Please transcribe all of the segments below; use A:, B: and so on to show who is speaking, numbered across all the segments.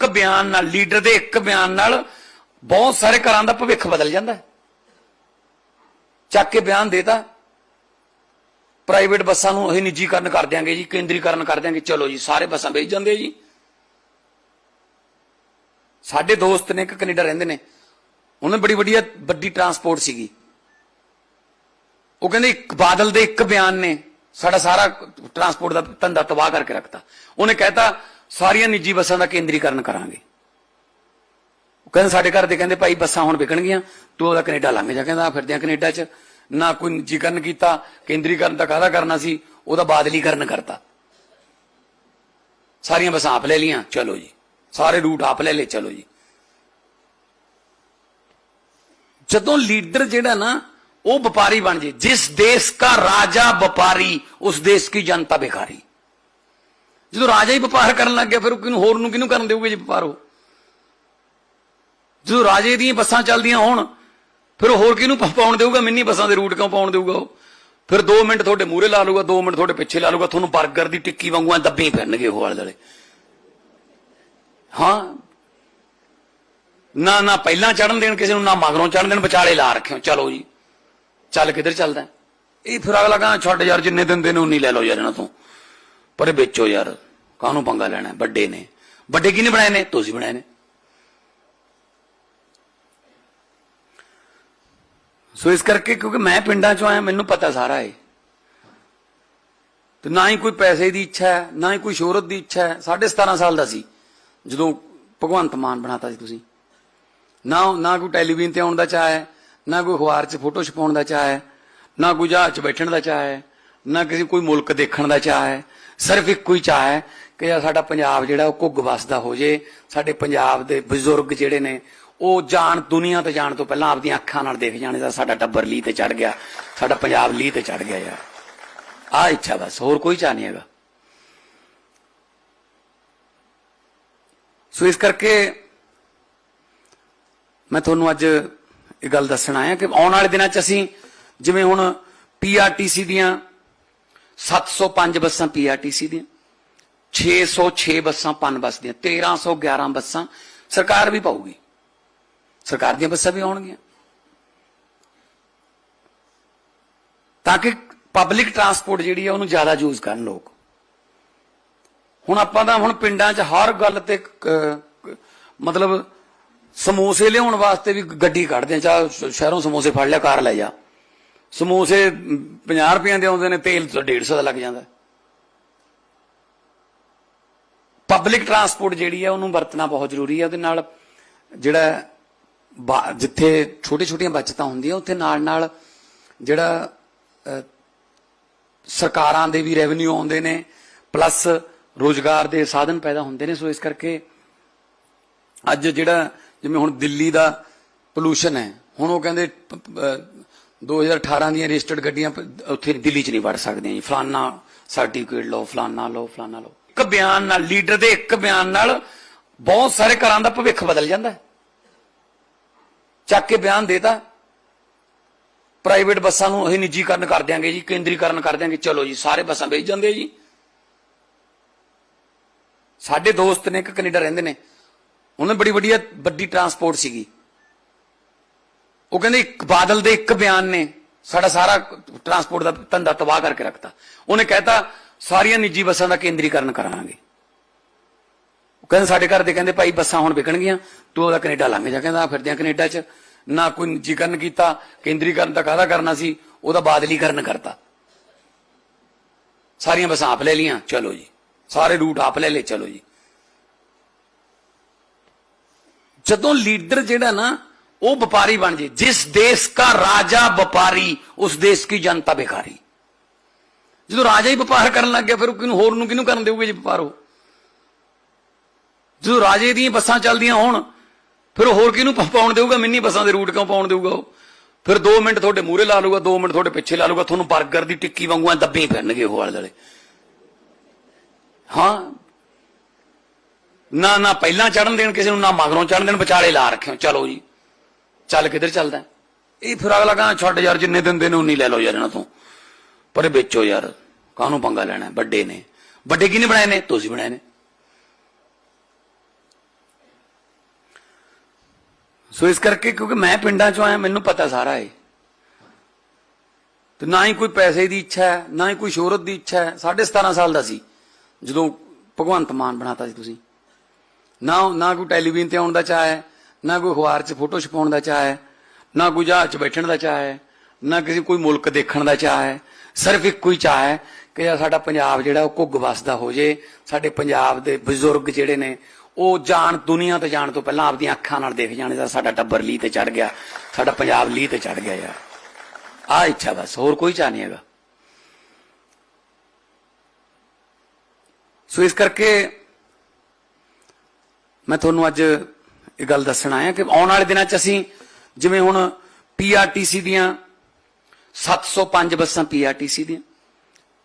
A: ਇੱਕ ਬਿਆਨ ਨਾਲ, ਲੀਡਰ ਦੇ ਇੱਕ ਬਿਆਨ ਨਾਲ ਬਹੁਤ ਸਾਰੇ ਘਰਾਂ ਦਾ ਭਵਿੱਖ ਬਦਲ ਜਾਂਦਾ ਚੱਕ ਕੇ ਬਿਆਨ ਦੇਤਾ ਪ੍ਰਾਈਵੇਟ ਬੱਸਾਂ ਨੂੰ ਅਸੀਂ ਨਿੱਜੀਕਰਨ ਕਰ ਦਿਆਂਗੇ ਜੀ, ਕੇਂਦਰੀਕਰਨ ਕਰ ਦਿਆਂਗੇ। ਚਲੋ ਜੀ, ਸਾਰੇ ਬੱਸਾਂ ਵੇਚ ਜਾਂਦੇ ਜੀ। ਸਾਡੇ ਦੋਸਤ ਨੇ ਇੱਕ ਕੈਨੇਡਾ ਰਹਿੰਦੇ ਨੇ। ਉਹਨਾਂ ਬੜੀ ਵਧੀਆ ਵੱਡੀ ਟਰਾਂਸਪੋਰਟ ਸੀਗੀ। ਉਹ ਕਹਿੰਦੇ ਇੱਕ ਬਾਦਲ ਦੇ ਇੱਕ ਬਿਆਨ ਨੇ, ਸਾਡਾ ਸਾਰਾ ਟਰਾਂਸਪੋਰਟ ਦਾ ਧੰਦਾ ਤਬਾਹ ਕਰਕੇ ਰੱਖਤਾ। ਉਹਨੇ ਕਹਿਤਾ ਸਾਰੀਆਂ ਨਿੱਜੀ ਬੱਸਾਂ ਦਾ ਕੇਂਦਰੀਕਰਨ ਕਰਾਂਗੇ। ਉਹ ਕਹਿੰਦੇ ਸਾਡੇ ਘਰ ਦੇ ਕਹਿੰਦੇ, ਭਾਈ, ਬੱਸਾਂ ਹੁਣ ਵਿਕਣਗੀਆਂ। ਤੂੰ ਉਹਦਾ ਕੈਨੇਡਾ ਲੰਘ ਜਾ, ਕਹਿੰਦਾ ਫਿਰਦੇ ਆ ਕੈਨੇਡਾ 'ਚ। ਨਾ ਕੋਈ ਨਿੱਜੀਕਰਨ ਕੀਤਾ, ਕੇਂਦਰੀਕਰਨ ਤਾਂ ਕਾਹਦਾ ਕਰਨਾ ਸੀ? ਉਹਦਾ ਬਾਦਲੀਕਰਨ ਕਰਤਾ। ਸਾਰੀਆਂ ਬੱਸਾਂ ਆਪ ਲੈ ਲੀਆਂ ਚਲੋ ਜੀ। ਸਾਰੇ ਰੂਟ ਆਪ ਲੈ ਲੈ ਚਲੋ ਜੀ। ਜਦੋਂ ਲੀਡਰ ਜਿਹੜਾ ਨਾ, ਉਹ ਵਪਾਰੀ ਬਣ ਜੇ, ਜਿਸ ਦੇਸ਼ ਦਾ ਰਾਜਾ ਵਪਾਰੀ, ਉਸ ਦੇਸ਼ ਦੀ ਜਨਤਾ ਬੇਕਾਰੀ ਜਦੋਂ ਰਾਜਾ ਹੀ ਵਪਾਰ ਕਰਨ ਲੱਗ ਗਿਆ, ਫਿਰ ਉਹ ਕਿਹਨੂੰ ਹੋਰ ਨੂੰ ਕਿਹਨੂੰ ਕਰਨ ਦੇਊਗੇ ਜੀ ਵਪਾਰ ਉਹ ਜਦੋਂ ਰਾਜੇ ਦੀਆਂ ਬੱਸਾਂ ਚੱਲਦੀਆਂ ਹੋਣ, ਫਿਰ ਉਹ ਹੋਰ ਕਿਹਨੂੰ ਪਾਉਣ ਦੇਊਗਾ? ਮਿੰਨੀ ਬੱਸਾਂ ਦੇ ਰੂਟ ਕਿਉਂ ਪਾਉਣ ਦੇਊਗਾ ਉਹ? ਫਿਰ 2 ਮਿੰਟ ਤੁਹਾਡੇ ਮੂਹਰੇ ਲਾ ਲੂਗਾ 2 ਮਿੰਟ ਤੁਹਾਡੇ ਪਿੱਛੇ ਲਾ ਲੂਗਾ ਤੁਹਾਨੂੰ 버ਗਰ ਦੀ ਟਿੱਕੀ ਵਾਂਗੂ ਐਂ ਦੱਬੀ ਫਿਰਨਗੇ ਉਹ ਵਾਲੇ ਦੁਆਲੇ। ਹਾਂ? ਨਾ ਨਾ ਪਹਿਲਾਂ ਚੜਨ ਦੇਣ ਕਿਸੇ ਨੂੰ, ਨਾ ਮਗਰੋਂ ਚੜਨ ਦੇਣ, ਵਿਚਾਲੇ ਲਾ ਰੱਖਿਓ। ਚਲੋ ਜੀ। ਚੱਲ ਕਿੱਧਰ ਚੱਲਦਾ? ਇਹ ਫਿਰ ਅਗਲਾ ਕਹਿੰਦਾ ਛੱਡ ਯਾਰ, ਜਿੰਨੇ ਦਿਨ ਦੇ ਨੇ, ਉਨੀ ਲੈ ਲਓ ਯਾਰ ਇਹਨਾਂ ਤੋਂ। ਪਰ ਵੇਚੋ ਯਾਰ, ਕਾਹਨੂੰ ਪੰਗਾ ਲੈਣਾ, ਵੱਡੇ ਨੇ। ਵੱਡੇ ਕਿਹਨੇ ਬਣਾਏ ਨੇ? ਤੁਸੀਂ ਬਣਾਏ ਨੇ। ਸੋ ਇਸ ਕਰਕੇ ਕਿਉਂਕਿ ਮੈਂ ਪਿੰਡਾਂ ਚੋਂ ਆਇਆ, ਮੈਨੂੰ ਪਤਾ ਸਾਰਾ ਹੈ ਤੇ ਨਾ ਹੀ ਕੋਈ ਪੈਸੇ ਦੀ ਇੱਛਾ ਹੈ, ਨਾ ਹੀ ਕੋਈ ਸ਼ੋਹਰਤ ਦੀ ਇੱਛਾ ਹੈ। 17.5 ਸਾਲ ਦਾ ਸੀ, ਜਦੋਂ ਭਗਵੰਤ ਮਾਨ ਬਣਾਤਾ ਸੀ ਤੁਸੀਂ। ਨਾ ਨਾ ਕੋਈ ਟੈਲੀਵਿਜ਼ਨ ਤੇ ਆਉਣ ਦਾ ਚਾਹ ਹੈ, ਨਾ ਕੋਈ ਅਖਬਾਰ 'ਚ ਫੋਟੋ ਛਪਾਉਣ ਦਾ ਚਾਹ ਹੈ, ਨਾ ਕੋਈ ਜਹਾਜ਼ 'ਚ ਬੈਠਣ ਦਾ ਚਾਹ ਹੈ, ਨਾ ਕਿਸੇ ਕੋਈ ਮੁਲਕ ਦੇਖਣ ਦਾ ਚਾਹ ਹੈ। ਸਿਰਫ ਇੱਕੋ ਹੀ ਚਾਹ ਹੈ ਕਿ ਯਾਰ ਸਾਡਾ ਪੰਜਾਬ ਜਿਹੜਾ ਉਹ ਘੁੱਗ ਵਸਦਾ ਹੋ ਜੇ, ਸਾਡੇ ਪੰਜਾਬ ਦੇ ਬਜ਼ੁਰਗ ਜਿਹੜੇ ਨੇ, ਉਹ ਜਾਣ, ਦੁਨੀਆ ਤੇ ਜਾਣ ਤੋਂ ਪਹਿਲਾਂ ਆਪਦੀਆਂ ਅੱਖਾਂ ਨਾਲ ਦੇਖ ਜਾਣੇ ਦਾ ਸਾਡਾ ਟੱਬਰ ਲੀਹ ਤੇ ਚੜ ਗਿਆ, ਸਾਡਾ ਪੰਜਾਬ ਲੀਹ ਤੇ ਚੜ ਗਿਆ ਯਾਰ। ਆ ਇੱਛਾ ਬਸ, ਹੋਰ ਕੋਈ ਚਾਹ ਨਹੀਂ ਹੈਗਾ। ਸੋ ਇਸ ਕਰਕੇ ਮੈਂ ਤੁਹਾਨੂੰ ਅੱਜ ਇਹ ਗੱਲ ਦੱਸਣ ਆਇਆ ਕਿ ਆਉਣ ਵਾਲੇ ਦਿਨਾਂ 'ਚ ਅਸੀਂ ਜਿਵੇਂ ਹੁਣ ਪੀਆਰਟੀਸੀ ਦੀਆਂ 705 ਬੱਸਾਂ ਪੀਆਰਟੀਸੀ ਦੀਆਂ 606 ਬੱਸਾਂ ਪਨ ਬੱਸ ਦੀਆਂ 1311 ਬੱਸਾਂ ਸਰਕਾਰ ਵੀ ਪਾਊਗੀ। ਸਰਕਾਰ ਦੀਆਂ ਬੱਸਾਂ ਵੀ ਆਉਣਗੀਆਂ। ਤਾਂ ਕਿ ਪਬਲਿਕ ਟਰਾਂਸਪੋਰਟ ਜਿਹੜੀ ਹੈ ਉਹਨੂੰ ਜ਼ਿਆਦਾ ਯੂਜ਼ ਕਰਨ ਲੋਕ। ਹੁਣ ਆਪਾਂ ਤਾਂ ਹੁਣ ਪਿੰਡਾਂ 'ਚ ਹਰ ਗੱਲ ਤੇ ਮਤਲਬ ਸਮੋਸੇ ਲਿਆਉਣ ਵਾਸਤੇ ਵੀ ਗੱਡੀ ਕੱਢਦੇ ਆ, ਚਾਹ ਸ਼ਹਿਰੋਂ ਸਮੋਸੇ ਫੜ ਲਿਆ, ਕਾਰ ਲੈ ਜਾ। ਸਮੋਸੇ 50 ਰੁਪਈਆਂ ਦੇ ਆਉਂਦੇ ਨੇ, ਤੇਲ ਤਾਂ 150 ਦਾ ਲੱਗ ਜਾਂਦਾ। ਪਬਲਿਕ ਟਰਾਂਸਪੋਰਟ ਜਿਹੜੀ ਹੈ ਉਹਨੂੰ ਵਰਤਣਾ ਬਹੁਤ ਜ਼ਰੂਰੀ ਹੈ ਉਹਦੇ ਨਾਲ ਜਿਹੜਾ ਜਿੱਥੇ ਛੋਟੇ ਛੋਟੀਆਂ ਬਚਤਾਂ ਹੁੰਦੀਆਂ, ਉੱਥੇ ਨਾਲ ਨਾਲ ਜਿਹੜਾ ਸਰਕਾਰਾਂ ਦੇ ਵੀ ਰੈਵਨਿਊ ਆਉਂਦੇ ਨੇ ਪਲੱਸ ਰੋਜ਼ਗਾਰ ਦੇ ਸਾਧਨ ਪੈਦਾ ਹੁੰਦੇ ਨੇ, ਸੋ ਇਸ ਕਰਕੇ ਅੱਜ ਜਿਹੜਾ, ਜਿਵੇਂ ਹੁਣ ਦਿੱਲੀ ਦਾ ਪੋਲੂਸ਼ਨ ਹੈ, ਹੁਣ ਉਹ ਕਹਿੰਦੇ 2018 ਦੀਆਂ ਰਜਿਸਟਰਡ ਗੱਡੀਆਂ ਉੱਥੇ ਦਿੱਲੀ 'ਚ ਨਹੀਂ ਵੜ ਸਕਦੀਆਂ ਜੀ। ਫਲਾਨਾ ਸਰਟੀਫਿਕੇਟ ਲਓ, ਫਲਾਨਾ ਲਓ ਫਲਾਨਾ ਲਓ। ਇੱਕ ਬਿਆਨ ਨਾਲ, ਲੀਡਰ ਦੇ ਇੱਕ ਬਿਆਨ ਨਾਲ ਬਹੁਤ ਸਾਰੇ ਘਰਾਂ ਦਾ ਭਵਿੱਖ ਬਦਲ ਜਾਂਦਾ। ਚੱਕ ਕੇ ਬਿਆਨ ਦੇਤਾ। ਪ੍ਰਾਈਵੇਟ ਬੱਸਾਂ ਨੂੰ ਅਸੀਂ ਨਿੱਜੀਕਰਨ ਕਰ ਦਿਆਂਗੇ ਜੀ, ਕੇਂਦਰੀਕਰਨ ਕਰ ਦਿਆਂਗੇ। ਚਲੋ ਜੀ, ਸਾਰੇ ਬੱਸਾਂ ਵੇਚ ਜਾਂਦੇ ਜੀ। ਸਾਡੇ ਦੋਸਤ ਨੇ ਇੱਕ ਕੈਨੇਡਾ ਰਹਿੰਦੇ ਨੇ। ਉਹਨਾਂ ਬੜੀ ਵਧੀਆ ਵੱਡੀ ਟਰਾਂਸਪੋਰਟ ਸੀਗੀ। ਉਹ ਕਹਿੰਦੇ ਇੱਕ ਬਾਦਲ ਦੇ ਇੱਕ ਬਿਆਨ ਨੇ ਸਾਡਾ ਸਾਰਾ ਟਰਾਂਸਪੋਰਟ ਦਾ ਧੰਦਾ ਤਬਾਹ ਕਰਕੇ ਰੱਖਤਾ। ਉਹਨੇ ਕਹਿਤਾ, ਸਾਰੀਆਂ ਨਿੱਜੀ ਬੱਸਾਂ ਦਾ ਕੇਂਦਰੀਕਰਨ ਕਰਾਂਗੇ। ਉਹ ਕਹਿੰਦੇ ਸਾਡੇ ਘਰ ਦੇ ਕਹਿੰਦੇ, ਭਾਈ, ਬੱਸਾਂ ਹੁਣ ਵਿਕਣਗੀਆਂ। ਤੂੰ ਉਹਦਾ ਕੈਨੇਡਾ ਲੰਘ ਜਾ। ਕਹਿੰਦਾ ਫਿਰਦਿਆਂ ਆ ਕੈਨੇਡਾ 'ਚ। ਨਾ ਕੋਈ ਨਿੱਜੀਕਰਨ ਕੀਤਾ, ਕੇਂਦਰੀਕਰਨ ਤਾਂ ਕਾਹਦਾ ਕਰਨਾ ਸੀ? ਉਹਦਾ ਬਾਦਲੀਕਰਨ ਕਰਤਾ। ਸਾਰੀਆਂ ਬੱਸਾਂ ਆਪ ਲੈ ਲੀਆਂ ਚਲੋ ਜੀ। ਸਾਰੇ ਰੂਟ ਆਪ ਲੈ ਲੈ ਚਲੋ ਜੀ। ਜਦੋਂ ਲੀਡਰ ਜਿਹੜਾ ਨਾ ਉਹ ਵਪਾਰੀ ਬਣ ਜੇ, ਜਿਸ ਦੇਸ਼ ਦਾ ਰਾਜਾ ਵਪਾਰੀ, ਉਸ ਦੇਸ਼ ਦੀ ਜਨਤਾ ਬੇਕਾਰੀ ਜਦੋਂ ਰਾਜਾ ਹੀ ਵਪਾਰ ਕਰਨ ਲੱਗ ਗਿਆ, ਫਿਰ ਉਹ ਕਿਹਨੂੰ, ਹੋਰ ਨੂੰ ਕਿਹਨੂੰ ਕਰਨ ਦੇਊਗੇ ਜੀ ਵਪਾਰ ਉਹ? ਜਦੋਂ ਰਾਜੇ ਦੀਆਂ ਬੱਸਾਂ ਚੱਲਦੀਆਂ ਹੋਣ, ਫਿਰ ਉਹ ਹੋਰ ਕਿਹਨੂੰ ਪਾਉਣ ਦੇਊਗਾ? ਮਿੰਨੀ ਬੱਸਾਂ ਦੇ ਰੂਟ ਕਿਉਂ ਪਾਉਣ ਦੇਊਗਾ ਉਹ? ਫਿਰ 2 ਮਿੰਟ ਤੁਹਾਡੇ ਮੂਹਰੇ ਲਾ ਲੂਗਾ 2 ਮਿੰਟ ਤੁਹਾਡੇ ਪਿੱਛੇ ਲਾ ਲੂਗਾ ਤੁਹਾਨੂੰ 버ਗਰ ਦੀ ਟਿੱਕੀ ਵਾਂਗੂ ਐਂ ਦੱਬੀ ਫਿਰਨਗੇ ਉਹ ਵਾਲੇ ਦੁਆਲੇ। ਹਾਂ। ਨਾ ਨਾ ਪਹਿਲਾਂ ਚੜਨ ਦੇਣ, ਕਿਸੇ ਨੂੰ ਨਾ ਮਗਰੋਂ ਚੜਨ ਦੇਣ, ਵਿਚਾਲੇ ਲਾ ਰੱਖਿਓ। ਚਲੋ ਜੀ। ਚੱਲ ਕਿੱਧਰ ਚੱਲਦਾ ਇਹ ਫਿਰ ਅਗਲਾ ਕਹਿੰਦਾ ਛੱਡ ਯਾਰ, ਜਿੰਨੇ ਦਿੰਦੇ ਨੇ ਉਨੀ ਲੈ ਲਓ ਯਾਰ ਇਹਨਾਂ ਤੋਂ। ਪਰ ਇਹ ਵੇਚੋ ਯਾਰ, ਕਾਹਨੂੰ ਪੰਗਾ ਲੈਣਾ ਵੱਡੇ ਨੇ। ਵੱਡੇ ਕਿਹਨੇ ਬਣਾਏ ਨੇ? ਤੁਸੀਂ ਬਣਾਏ ਨੇ। ਸੋ ਇਸ ਕਰਕੇ ਕਿਉਂਕਿ ਮੈਂ ਪਿੰਡਾਂ ਚੋਂ ਆਇਆ, ਮੈਨੂੰ ਪਤਾ ਸਾਰਾ ਇਹ। ਤੇ ਨਾ ਹੀ ਕੋਈ ਪੈਸੇ ਦੀ ਇੱਛਾ ਹੈ, ਨਾ ਹੀ ਕੋਈ ਸ਼ੋਹਰਤ ਦੀ ਇੱਛਾ ਹੈ। 17.5 ਸਾਲ ਦਾ ਸੀ, ਜਦੋਂ ਭਗਵੰਤ ਮਾਨ ਬਣਾਤਾ ਸੀ ਤੁਸੀਂ। ਨਾ ਨਾ ਕੋਈ ਟੈਲੀਵਿਜ਼ਨ ਤੇ ਆਉਣ ਦਾ ਚਾਹ ਹੈ ਨਾ ਕੋਈ ਅਖਬਾਰ 'ਚ ਫੋਟੋ ਛਪਾਉਣ ਦਾ ਚਾਹ ਹੈ, ਨਾ ਕੋਈ ਜਹਾਜ਼ 'ਚ ਬੈਠਣ ਦਾ ਚਾਹ ਹੈ, ਨਾ ਕਿਸੇ ਕੋਈ ਮੁਲਕ ਦੇਖਣ ਦਾ ਚਾਹ ਹੈ। ਸਿਰਫ ਇੱਕੋ ਹੀ ਚਾਹ ਹੈ ਕਿ ਯਾਰ ਸਾਡਾ ਪੰਜਾਬ ਜਿਹੜਾ ਉਹ ਘੁੱਗ ਵਸਦਾ ਹੋ ਜੇ, ਸਾਡੇ ਪੰਜਾਬ ਦੇ ਬਜ਼ੁਰਗ ਜਿਹੜੇ ਨੇ, ਉਹ ਜਾਣ ਦੁਨੀਆ ਤੇ ਜਾਣ ਤੋਂ ਪਹਿਲਾਂ ਆਪਦੀਆਂ ਅੱਖਾਂ ਨਾਲ ਦੇਖ ਜਾਣੇ ਦਾ ਸਾਡਾ ਟੱਬਰ ਲੀ ਤੇ ਚੜ ਗਿਆ, ਸਾਡਾ ਪੰਜਾਬ ਲੀ ਤੇ ਚੜ ਗਿਆ ਯਾਰ। ਆ ਇੱਛਾ ਬਸ, ਹੋਰ ਕੋਈ ਚਾਹ ਨਹੀਂ ਹੈਗਾ। ਸੋ ਇਸ ਕਰਕੇ ਮੈਂ ਤੁਹਾਨੂੰ ਅੱਜ ਇਹ ਗੱਲ ਦੱਸਣ ਆਇਆ ਕਿ ਆਉਣ ਵਾਲੇ ਦਿਨਾਂ 'ਚ ਅਸੀਂ ਜਿਵੇਂ ਹੁਣ ਪੀਆਰਟੀਸੀ ਦੀਆਂ 705 ਬੱਸਾਂ ਪੀਆਰਟੀਸੀ ਦੀਆਂ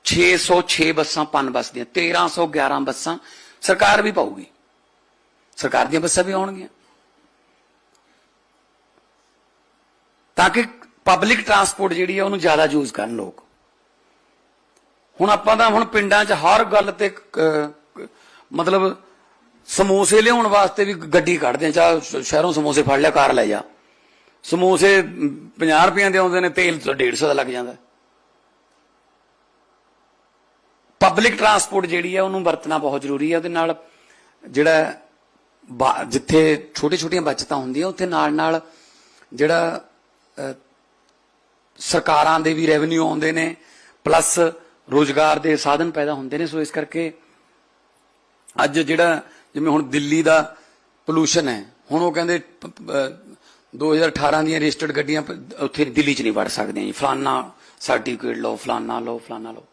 A: 606 ਬੱਸਾਂ ਪਨ ਬੱਸ ਦੀਆਂ 1311 ਬੱਸਾਂ ਸਰਕਾਰ ਵੀ ਪਾਊਗੀ। ਸਰਕਾਰ ਦੀਆਂ ਬੱਸਾਂ ਵੀ ਆਉਣਗੀਆਂ। ਤਾਂ ਕਿ ਪਬਲਿਕ ਟਰਾਂਸਪੋਰਟ ਜਿਹੜੀ ਹੈ ਉਹਨੂੰ ਜ਼ਿਆਦਾ ਯੂਜ਼ ਕਰਨ ਲੋਕ। ਹੁਣ ਆਪਾਂ ਤਾਂ ਹੁਣ ਪਿੰਡਾਂ 'ਚ ਹਰ ਗੱਲ ਤੇ ਮਤਲਬ ਸਮੋਸੇ ਲਿਆਉਣ ਵਾਸਤੇ ਵੀ ਗੱਡੀ ਕੱਢਦੇ ਆ, ਚਾਹ ਸ਼ਹਿਰੋਂ ਸਮੋਸੇ ਫੜ ਲਿਆ, ਕਾਰ ਲੈ ਜਾ। ਸਮੋਸੇ 50 ਰੁਪਈਆਂ ਦੇ ਆਉਂਦੇ ਨੇ, ਤੇਲ ਤਾਂ 150 ਦਾ ਲੱਗ ਜਾਂਦਾ। ਪਬਲਿਕ ਟਰਾਂਸਪੋਰਟ ਜਿਹੜੀ ਹੈ ਉਹਨੂੰ ਵਰਤਣਾ ਬਹੁਤ ਜ਼ਰੂਰੀ ਹੈ ਉਹਦੇ ਨਾਲ ਜਿਹੜਾ ਜਿੱਥੇ ਛੋਟੇ ਛੋਟੀਆਂ ਬਚਤਾਂ ਹੁੰਦੀਆਂ, ਉੱਥੇ ਨਾਲ ਨਾਲ ਜਿਹੜਾ ਸਰਕਾਰਾਂ ਦੇ ਵੀ ਰੈਵਨਿਊ ਆਉਂਦੇ ਨੇ ਪਲੱਸ ਰੋਜ਼ਗਾਰ ਦੇ ਸਾਧਨ ਪੈਦਾ ਹੁੰਦੇ ਨੇ। ਸੋ ਇਸ ਕਰਕੇ ਅੱਜ ਜਿਹੜਾ ਜਿਵੇਂ ਹੁਣ ਦਿੱਲੀ ਦਾ ਪੋਲੂਸ਼ਨ ਹੈ, ਹੁਣ ਉਹ ਕਹਿੰਦੇ, ਪ- ਪ- ਅਹ 2018 ਦੀਆਂ ਰਜਿਸਟਰਡ ਗੱਡੀਆਂ ਉੱਥੇ ਦਿੱਲੀ 'ਚ ਨਹੀਂ ਵੜ ਸਕਦੀਆਂ ਜੀ। ਫਲਾਨਾ ਸਰਟੀਫਿਕੇਟ ਲਓ, ਫਲਾਨਾ ਲਓ ਫਲਾਨਾ ਲਓ।